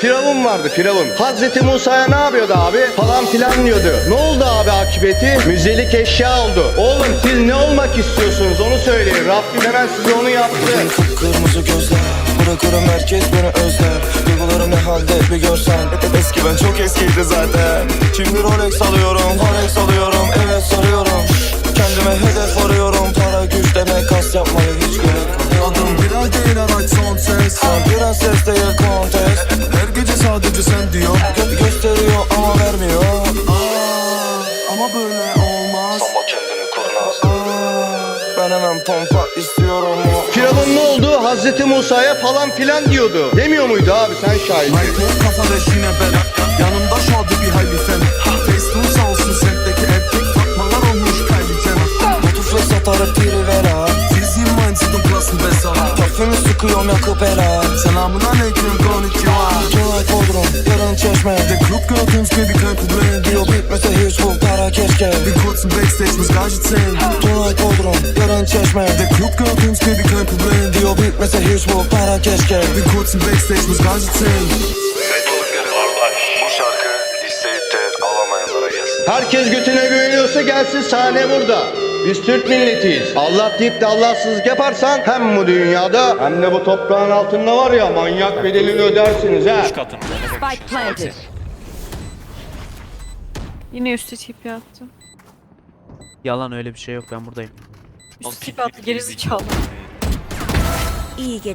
Firavun vardı Firavun. Hazreti Musa'ya ne yapıyordu abi? Falan filan diyordu. Ne oldu abi akıbeti? Müzelik eşya oldu. Oğlum siz ne olmak istiyorsunuz onu söyleyin. Rabbim hemen size onu yaptı. Kıpkırmızı gözler Bırakırım herkes beni özler Duygularım ne halde bir görsen Eski ben çok eskiydi zaten Şimdi Rolex alıyorum Rolex alıyorum Evet sarıyorum Kendime hedef arıyorum Para güç demek kas yapmaya hiç gerek yok Adım Bilal değil araç son ses Sen prenses değil kontes vermiyor Aa, Ama böyle olmaz. Samba kendini kurnaz. Ben hemen pompa istiyorum. Firavun ne oldu? Hazreti Musa'ya falan filan diyordu. Demiyor muydu abi? Sen şahit? Michael kafa ve yine ben Yanımda şadı bir hayli fen Facebook'un sağ olsun semtteki erkek Fatmalar olmuş Kylie Jenner. Motifle satarıp piri vera Fiziğim mindset'ın plus'ın besa Parfümü sıkıyorum yakıp ela Selamun aleyküm konnichiwa Uns, baby, kein Problem Diyor bitmese hiç bu para keşke Wir kurzen Backstage, muss gar nicht zählen Tonight Bodrum, yarın çeşme Der Club gehört uns, baby, kein Problem Diyor bitmese hiç bu para keşke Wir kurzen Backstage, muss gar nicht zählen Bu şarkı isteyip de alamayanlara gelsin Herkes götüne güveniyorsa gelsin sahne burada. Biz Türk milletiyiz. Allah deyip de Allahsızlık yaparsan hem bu dünyada hem de bu toprağın altında var ya manyak bedelini ödersiniz ha. Spike planted. Yine üstte TP attı. Yalan öyle bir şey yok ben buradayım. Üstte TP attı gerizekalı. İyi gece.